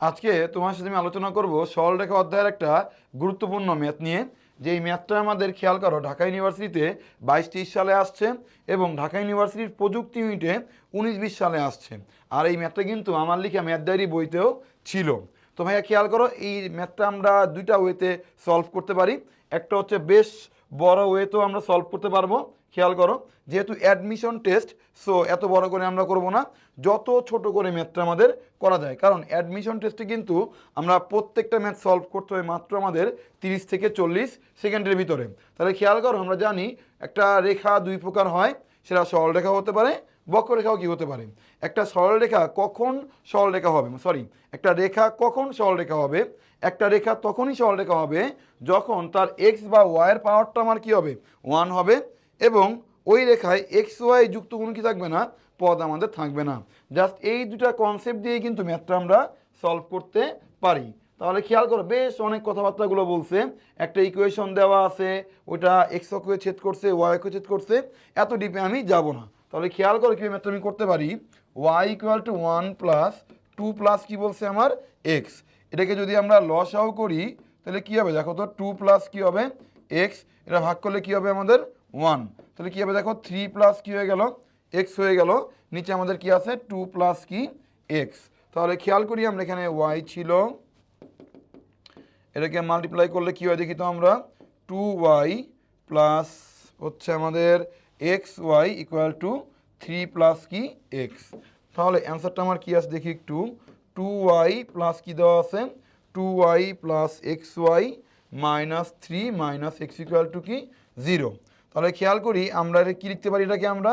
আজকে তোমার সাথে আমি আলোচনা করব সরলরেখা অধ্যায়ের একটা গুরুত্বপূর্ণ ম্যাথ নিয়ে। যে এই ম্যাথটা আমাদের খেয়াল করো, ঢাকা ইউনিভার্সিটিতে বাইশ তেইশ সালে আসছে এবং ঢাকা ইউনিভার্সিটির প্রযুক্তি ইউনিটে উনিশ বিশ সালে আসছে। আর এই ম্যাথটা কিন্তু আমার লিখা ম্যাথ ডায়েরি বইতেও ছিল। তো ভাইয়া খেয়াল করো, এই ম্যাথটা আমরা দুইটা ওয়েতে সলভ করতে পারি। একটা হচ্ছে বেশ বড় ওয়েতেও আমরা সলভ করতে পারব। খেয়াল করো, যেহেতু অ্যাডমিশন টেস্ট সো এত বড় করে আমরা করব না। যত ছোট করে ম্যাথটা আমাদের করা যায়। কারণ অ্যাডমিশন টেস্টে কিন্তু আমরা প্রত্যেকটা ম্যাথ সলভ করতে হয় মাত্র আমাদের তিরিশ থেকে চল্লিশ সেকেন্ডের ভিতরে। তাহলে খেয়াল করো, আমরা জানি একটা রেখা দুই প্রকার হয়, সেটা সরল রেখা হতে পারে বক্ররেখাও কি হতে পারে? একটা সরলরেখা কখন সরলরেখা হবে? সরি একটা রেখা কখন সরলরেখা হবে? একটা রেখা তখনই সরলরেখা হবে যখন তার এক্স বা ওয়াইয়ের পাওয়ারটা আমার কি হবে? ওয়ান হবে এবং ওই রেখায় এক্স ওয়াই যুক্ত কোনো কি থাকবে না? পদ আমাদের থাকবে না। জাস্ট এই দুটা কনসেপ্ট দিয়েই কিন্তু ম্যাথটা আমরা সলভ করতে পারি। তাহলে খেয়াল করো, বেশ অনেক কথাবার্তাগুলো বলছে। একটা ইকুয়েশন দেওয়া আছে ওটা এক্স অক্ষে ছেদ করছে ওয়াই অক্ষে ছেদ করছে। এত ডিপে আমি যাব না। তাহলে খেয়াল করো কীভাবে ম্যাথটা আমি করতে পারি। Y equal to one plus two plus কী বলছে আমার? এক্স এটাকে যদি আমরা লসাও করি, তাহলে কী হবে? দেখো তো টু প্লাস কী হবে? এক্স এটা ভাগ করলে কী হবে আমাদের? ওয়ান তাহলে কী হবে? দেখো থ্রি প্লাস কী হয়ে গেল? এক্স হয়ে গেল। নিচে আমাদের কি আছে? টু প্লাস কি? এক্স তাহলে খেয়াল করি আমরা এখানে ওয়াই ছিল। এটাকে মাল্টিপ্লাই করলে কী হয় দেখি তো আমরা? টু ওয়াই প্লাস হচ্ছে আমাদের X Y equal to three plus কি এক্স তাহলে অ্যান্সারটা আমার কী আছে দেখি একটু। টু ওয়াই প্লাস কী দেওয়া আছে। Two Y plus X Y minus three minus X equal to কি জিরো তাহলে খেয়াল করি, আমরা কী লিখতে পারি এটাকে আমরা?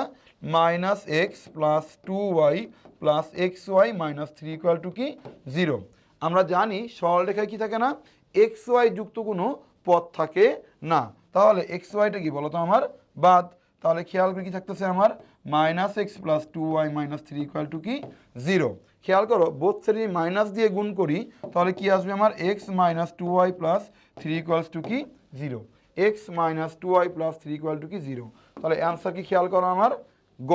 Minus X plus two Y plus X Y minus three equal to কি জিরো আমরা জানি সরলরেখায় কি থাকে না? এক্স ওয়াই যুক্ত কোনো পথ থাকে না। তাহলে এক্স ওয়াইটা কি বলো তো আমার? বাদ। তাহলে খেয়াল করে কি থাকতেছে আমার? Minus X plus two Y minus three equal to কি? জিরো খেয়াল করো বোধ শ্রেণি মাইনাস দিয়ে গুণ করি, তাহলে কি আসবে আমার? X minus two Y plus three equals to কি? Zero X minus two Y plus three equal to কি? জিরো তাহলে অ্যান্সার কি খেয়াল করো আমার? গ।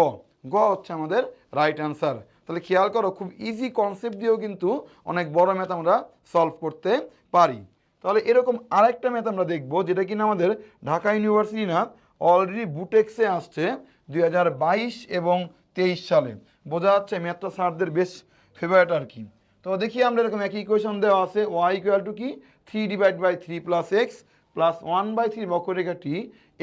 গ হচ্ছে আমাদের রাইট অ্যান্সার তাহলে খেয়াল করো, খুব ইজি কনসেপ্ট দিয়েও কিন্তু অনেক বড় ম্যাথ আমরা সলভ করতে পারি। তাহলে এরকম আরেকটা ম্যাথ আমরা দেখব, যেটা কিনা আমাদের ঢাকা ইউনিভার্সিটি না অলরেডি বুটেক্সে আসছে দু হাজার বাইশ এবং তেইশ সালে। বোঝা যাচ্ছে ম্যাথটা স্যারদের বেশ ফেভারিট আর কি। তো দেখি আমরা এরকম একই ইকুয়েশন দেওয়া আছে ওয়াই ইকুয়াল টু কি? Three divide by three plus X plus one by three বক্ররেখাটি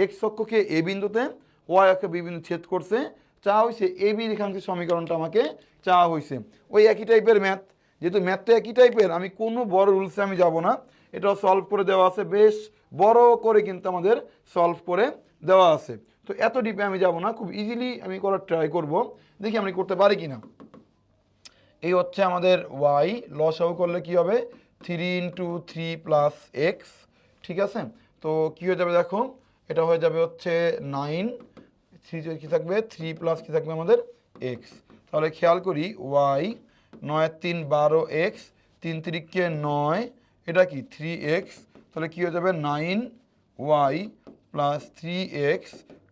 এক্স অক্ষকে এ বিন্দুতে ওয়াই অক্ষে বি বিন্দু ছেদ করছে। চা হয়েছে এ বি রেখাংশের সমীকরণটা আমাকে চা হয়েছে ওই একই টাইপের ম্যাথ যেহেতু ম্যাথটা একই টাইপের আমি কোনো বড় রুলসে আমি যাব না। এটাও সলভ করে দেওয়া আছে, বেশ বড় করে কিন্তু আমাদের সলভ করে দেওয়া আছে। তো এত ডিপে আমি যাব না, খুব ইজিলি আমি করার ট্রাই করব। দেখি আমি করতে পারি কি না এই হচ্ছে আমাদের ওয়াই লসাও করলে কি হবে? Three into three plus X ঠিক আছে? তো কী হয়ে যাবে দেখো? এটা হয়ে যাবে হচ্ছে নাইন থ্রি কী থাকবে? থ্রি প্লাস কী থাকবে আমাদের? এক্স তাহলে খেয়াল করি ওয়াই নয়, তিন, বারো এক্স তিন তিরিককে নয়, এটা কি? থ্রি এক্স তাহলে কী হয়ে যাবে? Nine Y plus three X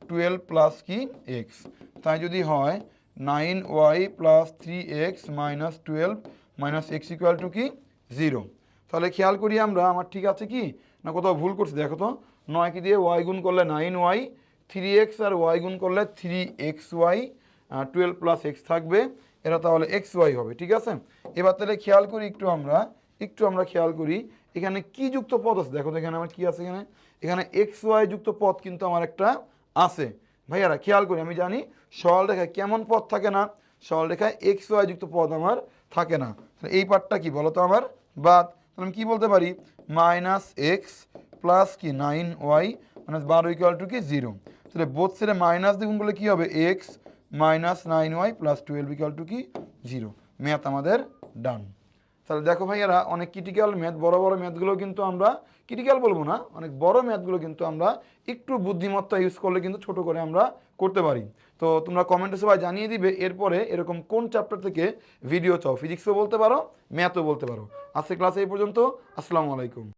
twelve plus কি? এক্স তাই যদি হয় nine Y plus three X minus twelve minus X equal to কি? জিরো তাহলে খেয়াল করি আমরা, আমার ঠিক আছে কি? না কোথাও ভুল করছি? দেখো তো, নয় কি দিয়ে ওয়াই গুণ করলে নাইন ওয়াই থ্রি এক্স আর ওয়াই গুণ করলে three X Y twelve plus X থাকবে। এটা তাহলে এক্স ওয়াই হবে, ঠিক আছে? এবার তাহলে খেয়াল করি একটু আমরা একটু আমরা খেয়াল করি। এখানে কি যুক্ত পদ আছে? দেখো তো এখানে আমার কি আছে এখানে? এখানে এক্স ওয়াই যুক্ত পদ কিন্তু আমার একটা আছে। ভাইয়ারা, খেয়াল করি, আমি জানি সরলরেখায় কেমন পদ থাকে না? সরলরেখায় এক্স ওয়াই যুক্ত পদ আমার থাকে না। এই পার্টটা কি বলো তো আমার? বাদ। তাহলে আমি কী বলতে পারি? মাইনাস এক্স প্লাস কি? নাইন ওয়াই মাইনাস বারো ইকুয়াল টু কি? জিরো তাহলে বোধ সেরে মাইনাস দেখুন বলে কী হবে? X minus nine Y plus twelve equal to কি? জিরো ম্যাথ আমাদের ডান তাহলে দেখো ভাইয়ারা, অনেক ক্রিটিক্যাল ম্যাথ বড় বড় ম্যাথগুলো কিন্তু আমরা ক্রিটিক্যাল বলব না, অনেক বড় ম্যাথগুলো কিন্তু আমরা একটু বুদ্ধিমত্তা ইউজ করলে কিন্তু ছোট করে আমরা করতে পারি। তো তোমরা কমেন্টে সবাই জানিয়ে দিবে, এরপরে এরকম কোন চ্যাপ্টার থেকে ভিডিও চাও? ফিজিক্সও বলতে পারো ম্যাথও বলতে পারো। আজকে ক্লাস এই পর্যন্ত, আসসালামু আলাইকুম।